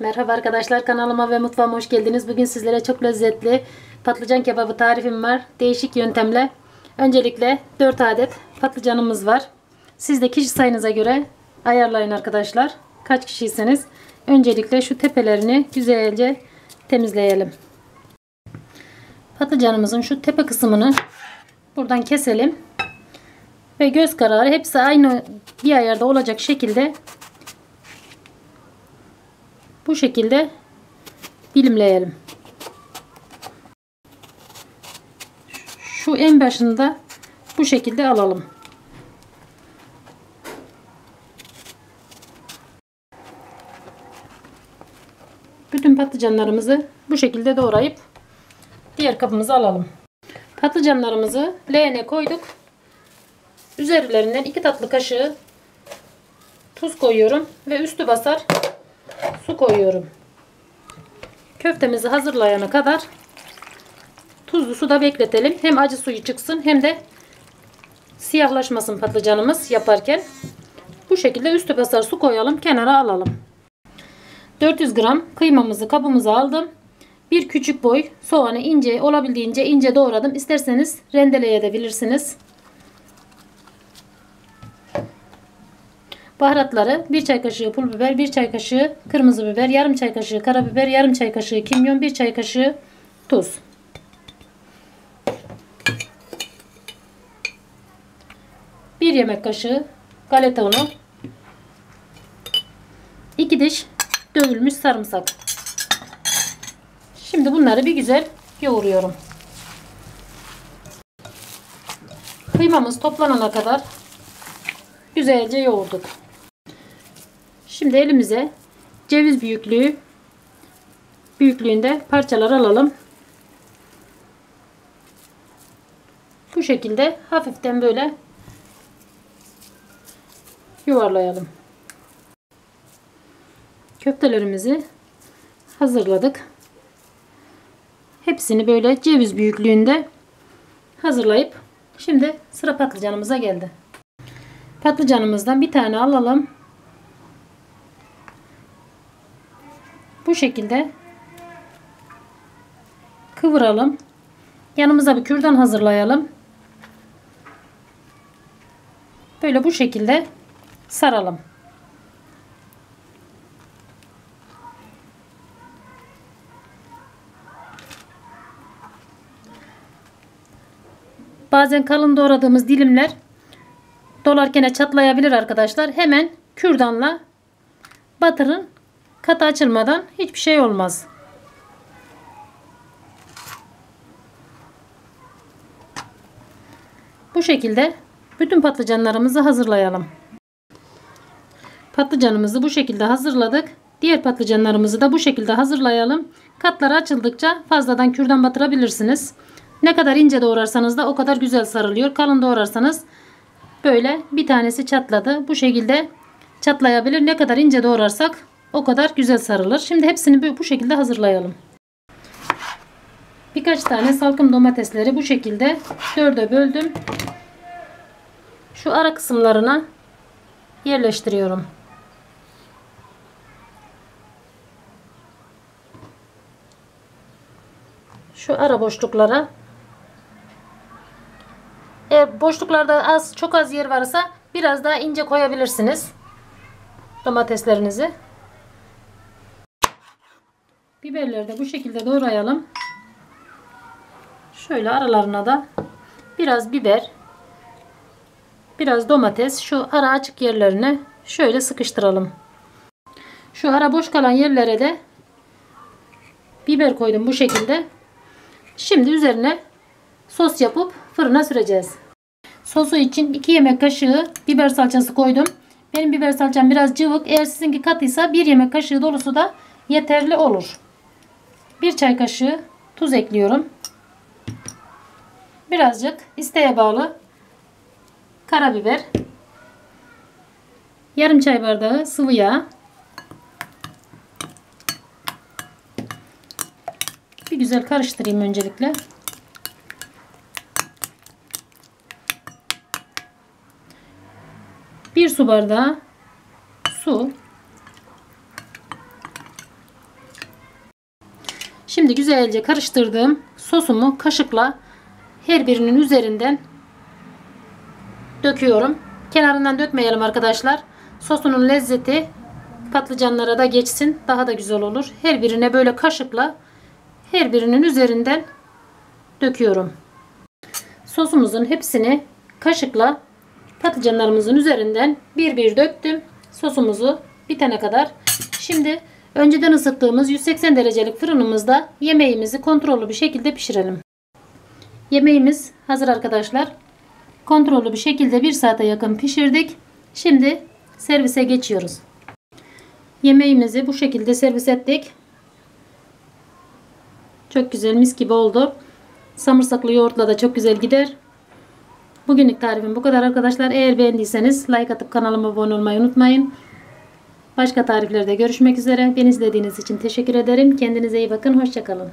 Merhaba arkadaşlar kanalıma ve mutfağıma hoş geldiniz. Bugün sizlere çok lezzetli patlıcan kebabı tarifim var. Değişik yöntemle. Öncelikle 4 adet patlıcanımız var. Siz de kişi sayınıza göre ayarlayın arkadaşlar. Kaç kişiyseniz. Öncelikle şu tepelerini güzelce temizleyelim. Patlıcanımızın şu tepe kısmını buradan keselim. Ve göz kararı hepsi aynı bir ayarda olacak şekilde bu şekilde dilimleyelim. Şu en başında bu şekilde alalım. Bütün patlıcanlarımızı bu şekilde doğrayıp diğer kabımıza alalım. Patlıcanlarımızı leğene koyduk. Üzerlerinden 2 tatlı kaşığı tuz koyuyorum ve üstü basar koyuyorum. Köftemizi hazırlayana kadar tuzlu suda bekletelim. Hem acı suyu çıksın hem de siyahlaşmasın patlıcanımız yaparken. Bu şekilde üstü basar su koyalım. Kenara alalım. 400 gram kıymamızı kabımıza aldım. Bir küçük boy soğanı ince olabildiğince ince doğradım. İsterseniz rendeleyebilirsiniz. Baharatları 1 çay kaşığı pul biber, 1 çay kaşığı kırmızı biber, yarım çay kaşığı karabiber, yarım çay kaşığı kimyon, 1 çay kaşığı tuz. Bir yemek kaşığı galeta unu. 2 diş dövülmüş sarımsak. Şimdi bunları bir güzel yoğuruyorum. Kıymamız toplanana kadar güzelce yoğurduk. Şimdi elimize ceviz büyüklüğü büyüklüğünde parçalar alalım. Bu şekilde hafiften böyle yuvarlayalım. Köftelerimizi hazırladık. Hepsini böyle ceviz büyüklüğünde hazırlayıp şimdi sıra patlıcanımıza geldi. Patlıcanımızdan bir tane alalım. Bu şekilde kıvıralım. Yanımıza bir kürdan hazırlayalım. Böyle bu şekilde saralım. Bazen kalın doğradığımız dilimler dolarken çatlayabilir arkadaşlar. Hemen kürdanla batırın. Katı açılmadan hiçbir şey olmaz. Bu şekilde bütün patlıcanlarımızı hazırlayalım. Patlıcanımızı bu şekilde hazırladık. Diğer patlıcanlarımızı da bu şekilde hazırlayalım. Katları açıldıkça fazladan kürdan batırabilirsiniz. Ne kadar ince doğrarsanız da o kadar güzel sarılıyor. Kalın doğrarsanız böyle bir tanesi çatladı. Bu şekilde çatlayabilir. Ne kadar ince doğrarsak o kadar güzel sarılır. Şimdi hepsini bu şekilde hazırlayalım. Birkaç tane salkım domatesleri bu şekilde dörde böldüm. Şu ara kısımlarına yerleştiriyorum. Şu ara boşluklara eğer boşluklarda az çok az yer varsa biraz daha ince koyabilirsiniz domateslerinizi. Biberleri de bu şekilde doğrayalım. Şöyle aralarına da biraz biber, biraz domates şu ara açık yerlerine şöyle sıkıştıralım. Şu ara boş kalan yerlere de biber koydum bu şekilde. Şimdi üzerine sos yapıp fırına süreceğiz. Sosu için 2 yemek kaşığı biber salçası koydum. Benim biber salçam biraz cıvık. Eğer sizinki katıysa 1 yemek kaşığı dolusu da yeterli olur. 1 çay kaşığı tuz ekliyorum. Birazcık isteğe bağlı karabiber. Yarım çay bardağı sıvı yağ. Bir güzel karıştırayım öncelikle. Bir su bardağı su. Şimdi güzelce karıştırdığım sosumu kaşıkla her birinin üzerinden döküyorum. Kenarından dökmeyelim arkadaşlar. Sosunun lezzeti patlıcanlara da geçsin. Daha da güzel olur. Her birine böyle kaşıkla her birinin üzerinden döküyorum. Sosumuzun hepsini kaşıkla patlıcanlarımızın üzerinden bir bir döktüm. Sosumuzu bitene kadar. Şimdi önceden ısıttığımız 180 derecelik fırınımızda yemeğimizi kontrollü bir şekilde pişirelim. Yemeğimiz hazır arkadaşlar. Kontrollü bir şekilde 1 saate yakın pişirdik. Şimdi servise geçiyoruz. Yemeğimizi bu şekilde servis ettik. Çok güzel mis gibi oldu. Samırsaklı yoğurtla da çok güzel gider. Bugünlük tarifim bu kadar arkadaşlar. Eğer beğendiyseniz like atıp kanalıma abone olmayı unutmayın. Başka tariflerde görüşmek üzere. Beni izlediğiniz için teşekkür ederim. Kendinize iyi bakın. Hoşçakalın.